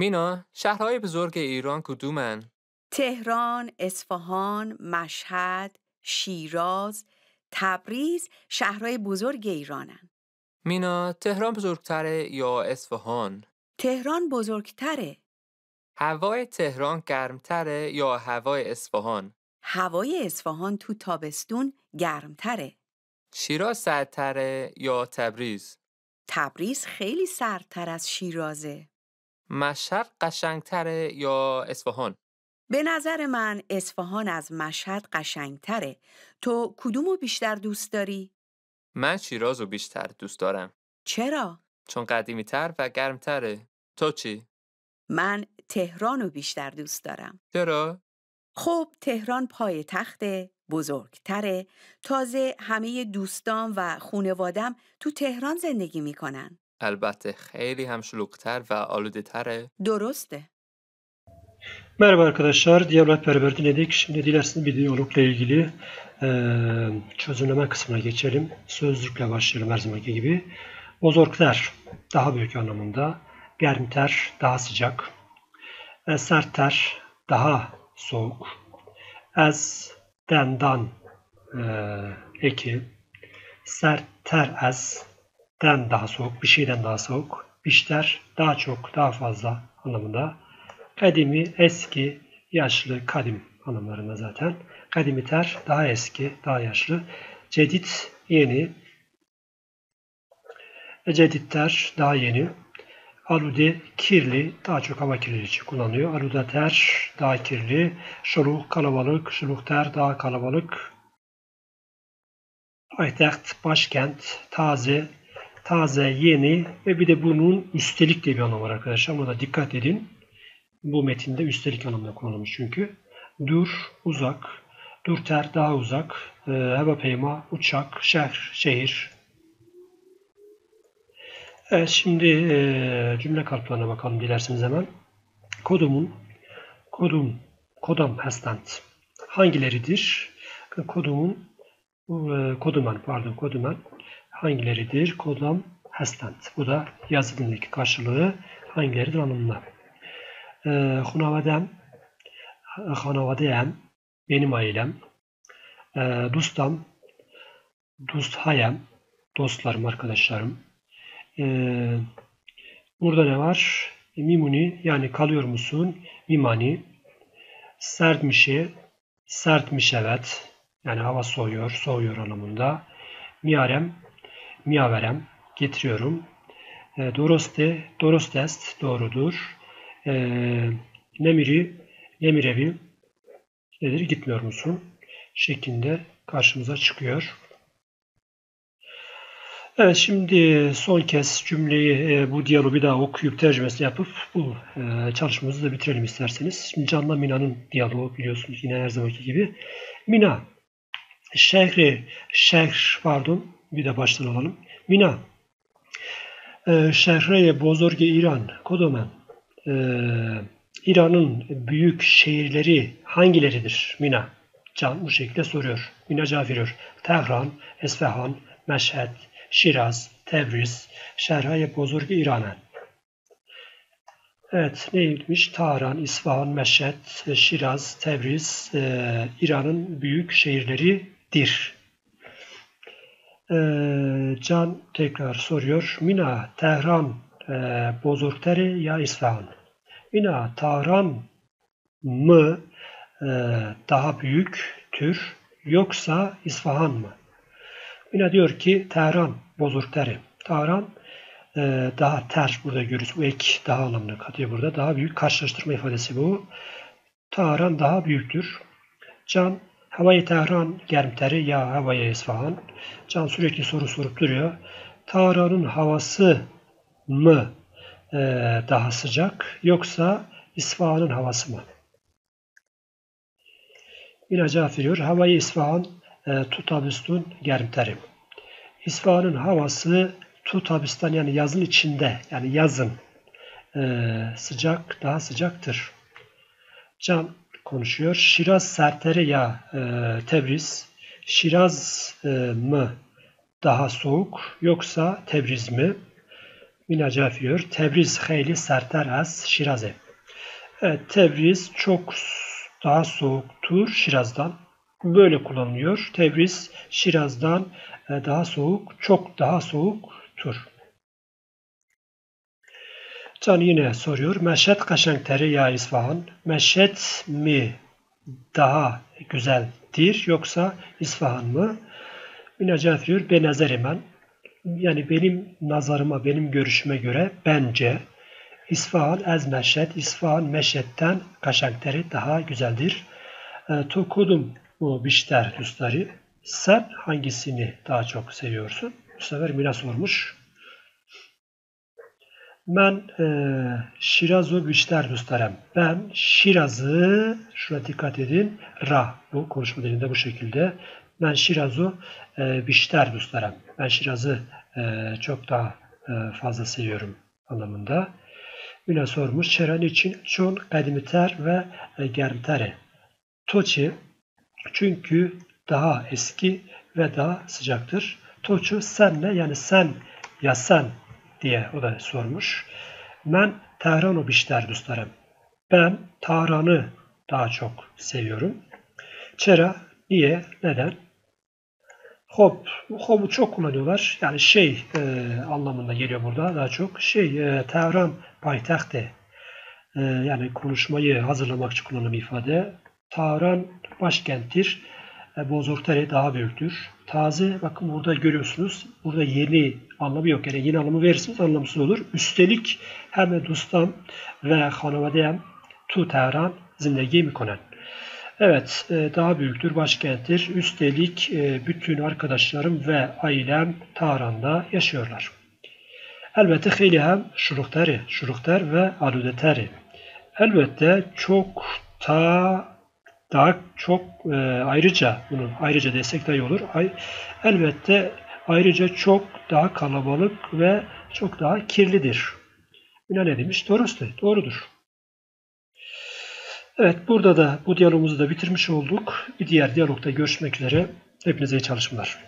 مینا شهرهای بزرگ ایران کدومن؟ تهران، اصفهان، مشهد، شیراز، تبریز شهرهای بزرگ ایرانن. مینا تهران بزرگتره یا اصفهان؟ تهران بزرگتره. هوای تهران گرمتره یا هوای اصفهان؟ هوای اصفهان تو تابستون گرمتره. شیراز سردتره یا تبریز؟ تبریز خیلی سردتر از شیرازه. مشهد قشنگتره یا اصفهان؟ به نظر من اصفهان از مشهد قشنگتره. تو کدومو بیشتر دوست داری؟ من شیراز رو بیشتر دوست دارم. چرا؟ چون قدیمی تر و گرمتره. تو چی؟ من تهران رو بیشتر دوست دارم. چرا؟ خب تهران پای تخته بزرگتره تازه همه دوستان و خونوادم تو تهران زندگی می‌کنن البته خیلی هم şuluktar ve alude tare. درسته Merhaba arkadaşlar, Diyalog beraber dinledik. Şimdi dilerseniz bir diyalogla ilgili eee çözümleme kısmına geçelim. Sözlükle başlayalım her zamanki gibi. Bozorklar daha büyük anlamında. Germter daha sıcak. E, sertler daha soğuk. Ez dendan eee eki. Serter ez den daha soğuk, bir şeyden daha soğuk. Bişter daha çok, daha fazla anlamında. Kadimi, eski, yaşlı, kadim anlamlarında zaten. Kadimiter daha eski, daha yaşlı. Cedit yeni. E, Ceditler daha yeni. Alude kirli, daha çok hava kirliliği için kullanılıyor. Aludater daha kirli. Şuluk kalabalık, şulukter daha kalabalık. Payitaht, başkent, taze, taze, yeni ve bir de bunun üstelik diye bir anlamı var arkadaşlar. Buna da dikkat edin. Bu metinde üstelik anlamda kullanılmış çünkü. Dur, uzak, durter, daha uzak, e, hava peyma, uçak, şehir, şehir. Evet, şimdi e, cümle kalıplarına bakalım dilerseniz hemen. Kodumun, kodum, kodam hastant hangileridir? Kodumun, e, koduman, pardon, koduman hangileridir? Kodam hastant. Bu da yazı dilindeki karşılığı hangileridir anlamına. E, Hunavadem, hanavadeyem, benim ailem. E, dostam, dosthayem, dostlarım, arkadaşlarım. E, burada ne var? Mimuni, yani kalıyor musun? Mimani. Sertmişi, sertmiş evet. Yani hava soğuyor, soğuyor anlamında. Miarem, miaverem, getiriyorum. E, doroste, dorostest, doğrudur. E, nemiri, nemirevi, nedir? Gitmiyor musun? Şeklinde karşımıza çıkıyor. Evet şimdi son kez cümleyi e, bu diyaloğu bir daha okuyup tercümesini yapıp bu e, çalışmamızı da bitirelim isterseniz. Şimdi Can'la Mina'nın diyaloğu biliyorsunuz yine her zamanki gibi. Mina, şehri, şehr pardon bir de baştan alalım. Mina, e, şehre bozorge İran, kodomen, e, İran'ın büyük şehirleri hangileridir Mina? Can bu şekilde soruyor. Mina veriyor. Tehran, Esfahan, Meşhed, Şiraz, Tebriz, şerhay bozorge İran'ın. Evet neymiş? Tahran, İsfahan, Meşhed, Şiraz, Tebriz e, İran'ın büyük şehirleridir. E, Can tekrar soruyor. Mina, Tehran e, bozorgtere ya İsfahan? Mina, Tahran mı e, daha büyüktür yoksa İsfahan mı? Mina diyor ki Tehran bozorgtere. Tahran e, daha ter burada görürüz. Bu ek daha anlamını katıyor burada. Daha büyük karşılaştırma ifadesi bu. Tahran daha büyüktür. Can havayı Tehran germteri ya havaya İsfahan. Can sürekli soru sorup duruyor. Tahran'ın havası mı e, daha sıcak yoksa İsfahan'ın havası mı? Yine cevap veriyor. Havayı İsfahan e, tutabüstün germteri. İsfahan'ın havası tutabistan yani yazın içinde yani yazın e, sıcak daha sıcaktır. Can konuşuyor. Şiraz sertere ya e, Tebriz. Şiraz e, mı daha soğuk yoksa Tebriz mi? Mina cevap veriyor. Tebriz hayli serter az Şiraz'e. Evet, Tebriz çok daha soğuktur Şiraz'dan. Böyle kullanılıyor. Tebriz Şiraz'dan e, daha soğuk, çok daha soğuktur. Can yine soruyor. Meşet kaşengteri ya İsfahan. Meşet mi daha güzeldir yoksa İsfahan mı? Mina cevap veriyor. Be nazerimen. Yani benim nazarıma, benim görüşüme göre bence İsfahan ez meşet, İsfahan meşetten kaşengteri daha güzeldir. E, Tokudum bu bişter dostları. Sen hangisini daha çok seviyorsun? Bu sefer Mina sormuş. Ben e, Şiraz'ı bişter dostlarım. Ben Şiraz'ı, şuna dikkat edin, ra bu konuşma dilinde bu şekilde. Ben Şiraz'ı e, bişter dostlarım. Ben Şiraz'ı e, çok daha e, fazla seviyorum anlamında. Üne sormuş. Çeren için çon kadimiter ve e, germtere. Toçi çünkü daha eski ve daha sıcaktır. Toçu senle yani sen ya sen diye o da sormuş. Ben Tehran'ı bişter dostlarım. Ben Tahran'ı daha çok seviyorum. Çera niye? Neden? Hop, hop'u çok kullanıyorlar. Yani şey e, anlamında geliyor burada daha çok. Şey, e, Tehran payitahtı. E, yani konuşmayı hazırlamak için kullanılan ifade. Tahran başkenttir. Bozortari daha büyüktür. Taze, bakın burada görüyorsunuz. Burada yeni anlamı yok. Yani yeni anlamı verirseniz anlamsız olur. Üstelik hem dostam ve hanımedeyem tu Tehran zindagi mikonen. Evet, e, daha büyüktür, başkenttir. Üstelik e, bütün arkadaşlarım ve ailem Tahran'da yaşıyorlar. Elbette xeyli hem şuruhteri, şuruhter ve aludeteri. Elbette çok ta daha çok e, ayrıca bunu ayrıca desek daha iyi olur. Ay, elbette ayrıca çok daha kalabalık ve çok daha kirlidir. Buna ne demiş? Doğrusu, doğrudur. Evet burada da bu diyalogumuzu da bitirmiş olduk. Bir diğer diyalogda görüşmek üzere. Hepinize iyi çalışmalar.